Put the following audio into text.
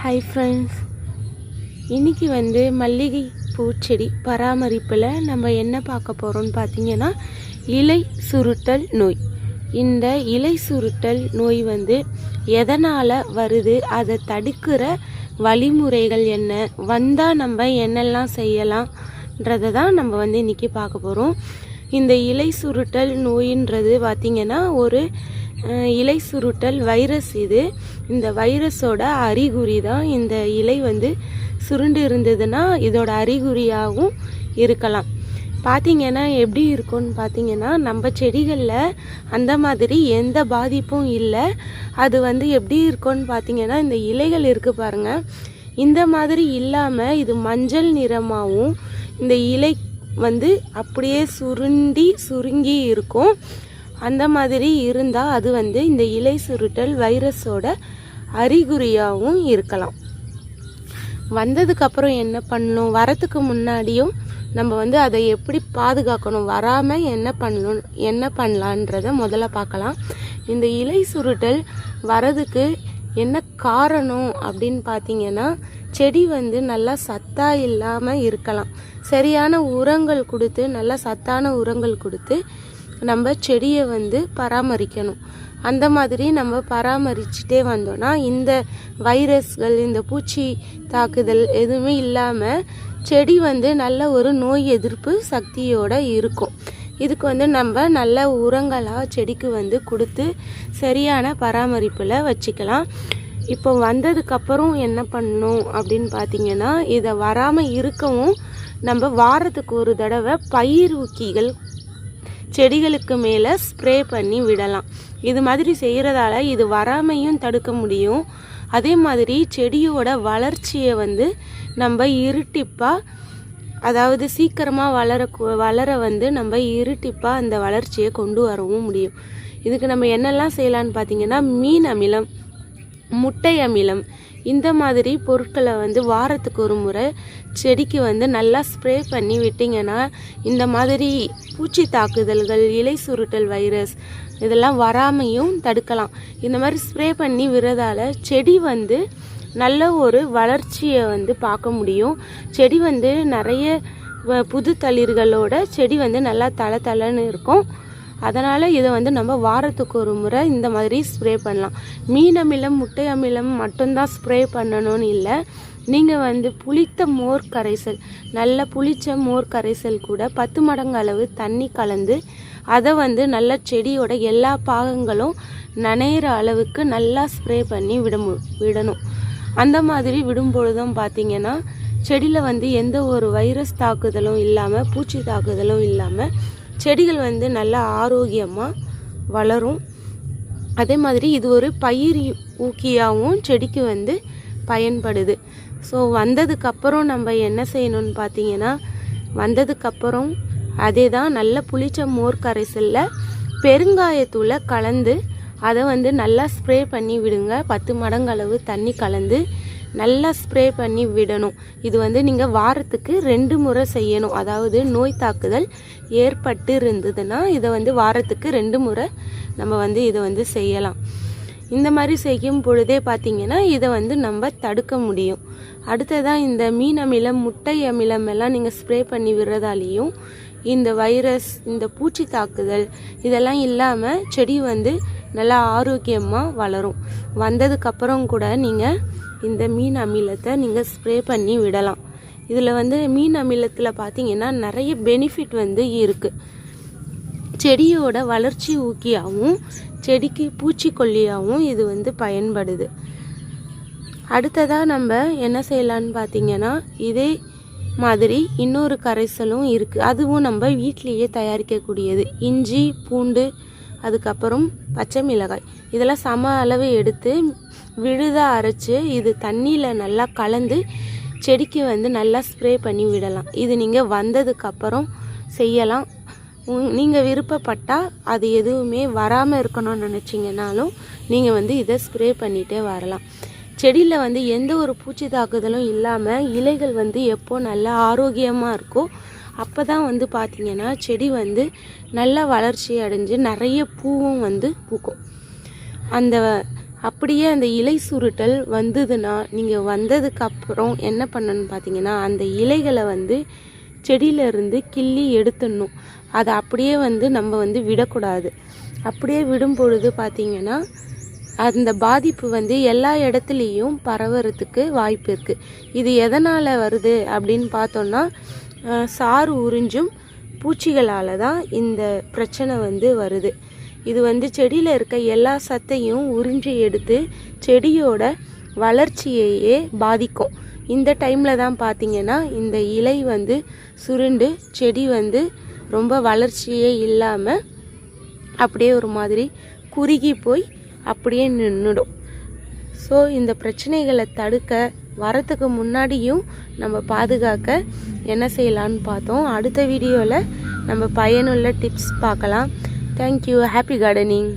Hi friends இன்றைக்கி வந்து மல்லிகை பூச்செடி பராமரிப்பில் நம்ம என்ன பார்க்க போகிறோம்னு பார்த்தீங்கன்னா இலை சுருட்டல் நோய். இந்த இலை சுருட்டல் நோய் வந்து எதனால் வருது? அதை தடுக்கிற வழிமுறைகள் என்ன? வந்தால் நம்ம என்னெல்லாம் செய்யலாம்ன்றதை தான் நம்ம வந்து இன்றைக்கி பார்க்க போகிறோம் இந்த இலை சுருட்டல் நோயின்றது பார்த்திங்கன்னா ஒரு இலை சுருட்டல் வைரஸ் இது. இந்த வைரஸோட அறிகுறி தான் இந்த இலை வந்து சுருண்டு இருந்ததுன்னா இதோட அறிகுறியாகவும் இருக்கலாம். பார்த்தீங்கன்னா எப்படி இருக்கும்னு பார்த்தீங்கன்னா நம்ம செடிகளில் அந்த மாதிரி எந்த பாதிப்பும் இல்லை. அது வந்து எப்படி இருக்கும்னு பார்த்தீங்கன்னா இந்த இலைகள் இருக்குது பாருங்கள் இந்த மாதிரி இல்லாமல் இது மஞ்சள் நிறமாகவும் இந்த இலை வந்து அப்படியே சுருண்டி சுருங்கி இருக்கும். அந்த மாதிரி இருந்தால் அது வந்து இந்த இலை சுருட்டல் வைரஸோட அறிகுறியாகவும் இருக்கலாம். வந்ததுக்கப்புறம் என்ன பண்ணணும்? வரத்துக்கு முன்னாடியும் நம்ம வந்து அதை எப்படி பாதுகாக்கணும்? வராமல் என்ன பண்ணணும்? என்ன பண்ணலான்றத முதல்ல பார்க்கலாம். இந்த இலை சுருட்டல் வரதுக்கு என்ன காரணம் அப்படின்னு பார்த்தீங்கன்னா செடி வந்து நல்லா சத்தா இல்லாமல் இருக்கலாம். சரியான உரங்கள் கொடுத்து நல்லா சத்தான உரங்கள் கொடுத்து நம்ம செடியை வந்து பராமரிக்கணும். அந்த மாதிரி நம்ம பராமரிச்சுட்டே வந்தோம்னா இந்த வைரஸ்கள் இந்த பூச்சி தாக்குதல் எதுவுமே இல்லாமல் செடி வந்து நல்ல ஒரு நோய் எதிர்ப்பு சக்தியோடு இருக்கும். இதுக்கு வந்து நம்ம நல்ல உரங்களாக செடிக்கு வந்து கொடுத்து சரியான பராமரிப்பில் வச்சுக்கலாம். இப்போ வந்ததுக்கப்புறம் என்ன பண்ணணும் அப்படின்னு பார்த்தீங்கன்னா இதை வராமல் இருக்கவும் நம்ம வாரத்துக்கு ஒரு தடவை பயிர் ஊக்கிகள் செடிகளுக்கு மேலே ஸ்ப்ரே பண்ணி விடலாம். இது மாதிரி செய்கிறதால இது வராமையும் தடுக்க முடியும். அதே மாதிரி செடியோட வளர்ச்சியை வந்து நம்ம இருட்டிப்பாக அதாவது சீக்கிரமாக வளர வளர வந்து நம்ம இருட்டிப்பாக அந்த வளர்ச்சியை கொண்டு வரவும் முடியும். இதுக்கு நம்ம என்னெல்லாம் செய்யலான்னு பார்த்தீங்கன்னா மீன் அமிலம் முட்டை அமிலம் இந்த மாதிரி பொருட்களை வந்து வாரத்துக்கு ஒரு முறை செடிக்கு வந்து நல்லா ஸ்ப்ரே பண்ணி விட்டிங்கன்னா இந்த மாதிரி பூச்சி தாக்குதல்கள் இலை சுருட்டல் வைரஸ் இதெல்லாம் வராமையும் தடுக்கலாம். இந்த மாதிரி ஸ்ப்ரே பண்ணி விடுறதால செடி வந்து நல்ல ஒரு வளர்ச்சியை வந்து பார்க்க முடியும். செடி வந்து நிறைய வ- புது தளிர்களோட செடி வந்து நல்லா தலை தலைன்னு இருக்கும். அதனால் இதை வந்து நம்ம வாரத்துக்கு ஒரு முறை இந்த மாதிரி ஸ்ப்ரே பண்ணலாம். மீன் அமிலம் முட்டை அமிலம் மட்டும்தான் ஸ்ப்ரே பண்ணணும்னு இல்லை. நீங்கள் வந்து புளித்த மோர் கரைசல் நல்ல புளித்த மோர் கரைசல் கூட பத்து மடங்கு அளவு தண்ணி கலந்து அதை வந்து நல்ல செடியோட எல்லா பாகங்களும் நனையிற அளவுக்கு நல்லா ஸ்ப்ரே பண்ணி விட மு- விடணும். அந்த மாதிரி விடும்பொழுதும் பார்த்தீங்கன்னா செடியில் வந்து எந்த ஒரு வைரஸ் தாக்குதலும் இல்லாமல் பூச்சி தாக்குதலும் இல்லாமல் செடிகள் வந்து நல்லா ஆரோக்கியமாக வளரும். அதே மாதிரி இது ஒரு பயிர் ஊக்கியாகவும் செடிக்கு வந்து பயன்படுது. ஸோ வந்ததுக்கப்புறம் நம்ம என்ன செய்யணும்னு பார்த்தீங்கன்னா வந்ததுக்கப்புறம் அதே தான் நல்ல புளிச்ச மோர் கரைசலில் பெருங்காயத்தூளை கலந்து அதை வந்து நல்லா ஸ்ப்ரே பண்ணி விடுங்க. பத்து மடங்கு அளவு தண்ணி கலந்து நல்லா ஸ்ப்ரே பண்ணி விடணும். இது வந்து நீங்கள் வாரத்துக்கு ரெண்டு முறை செய்யணும். அதாவது நோய் தாக்குதல் ஏற்பட்டு இருந்ததுன்னா இதை வந்து வாரத்துக்கு ரெண்டு முறை நம்ம வந்து இதை வந்து செய்யலாம். இந்த மாதிரி செய்யும் பொழுதே பார்த்தீங்கன்னா இதை வந்து நம்ம தடுக்க முடியும். அடுத்ததாக இந்த மீன் அமிலம் முட்டை அமிலம் எல்லாம் நீங்கள் ஸ்ப்ரே பண்ணி விடுறதாலேயும் இந்த வைரஸ் இந்த பூச்சி தாக்குதல் இதெல்லாம் இல்லாமல் செடி வந்து நல்லா ஆரோக்கியமாக வளரும். வந்ததுக்கப்புறம் கூட நீங்கள் இந்த மீன் அமிலத்தை நீங்கள் ஸ்ப்ரே பண்ணி விடலாம். இதில் வந்து மீன் அமிலத்தில் பார்த்தீங்கன்னா நிறைய பெனிஃபிட் வந்து இருக்குது செடியோட வளர்ச்சி ஊக்கியாகவும் செடிக்கு பூச்சிக்கொல்லியாகவும் இது வந்து பயன்படுது. அடுத்ததாக நம்ம என்ன செய்யலான்னு பார்த்தீங்கன்னா இதே மாதிரி இன்னொரு கரைசலும் இருக்குது அதுவும் நம்ம வீட்டிலேயே தயாரிக்கக்கூடியது. இஞ்சி பூண்டு அதுக்கப்புறம் பச்சை மிளகாய். இதெல்லாம் சம அளவு எடுத்து விழுதாக அரைச்சி இது தண்ணியில் நல்லா கலந்து செடிக்கு வந்து நல்லா ஸ்ப்ரே பண்ணி விடலாம். இது நீங்கள் வந்ததுக்கப்புறம் செய்யலாம். நீங்கள் விருப்பப்பட்டால் அது எதுவுமே வராமல் இருக்கணும்னு நினச்சிங்கனாலும் நீங்கள் வந்து இதை ஸ்ப்ரே பண்ணிகிட்டே வரலாம். செடியில் வந்து எந்த ஒரு பூச்சி தாக்குதலும் இல்லாமல் இலைகள் வந்து எப்போ நல்லா ஆரோக்கியமாக இருக்கோ அப்போ தான் வந்து பார்த்திங்கன்னா செடி வந்து நல்லா வளர்ச்சி அடைஞ்சு நிறைய பூவும் வந்து பூக்கும். அந்த அப்படியே அந்த இலை சுருட்டல் வந்ததுன்னா நீங்கள் வந்ததுக்கப்புறம் என்ன பண்ணணும்னு பார்த்தீங்கன்னா அந்த இலைகளை வந்து செடியிலருந்து கிள்ளி எடுத்துடணும். அதை அப்படியே வந்து நம்ம வந்து விடக்கூடாது. அப்படியே விடும் பொழுது பார்த்தீங்கன்னா அந்த பாதிப்பு வந்து எல்லா இடத்துலையும் பரவறதுக்கு வாய்ப்பு இருக்குது இது எதனால் வருது அப்படின்னு பார்த்தோன்னா சாறு உறிஞ்சும் பூச்சிகளால் தான் இந்த பிரச்சனை வந்து வருது. இது வந்து செடியில் இருக்க எல்லா சத்தையும் உறிஞ்சி எடுத்து செடியோட வளர்ச்சியையே பாதிக்கும். இந்த டைமில் தான் பார்த்திங்கன்னா இந்த இலை வந்து சுருண்டு செடி வந்து ரொம்ப வளர்ச்சியே இல்லாமல் அப்படியே ஒரு மாதிரி குறுகி போய் அப்படியே நின்றுடும் ஸோ இந்த பிரச்சனைகளை தடுக்க வரத்துக்கு முன்னாடியும் நம்ம பாதுகாக்க என்ன செய்யலான்னு பார்த்தோம். அடுத்த வீடியோவில் நம்ம பயனுள்ள டிப்ஸ் பார்க்கலாம். Thank you happy gardening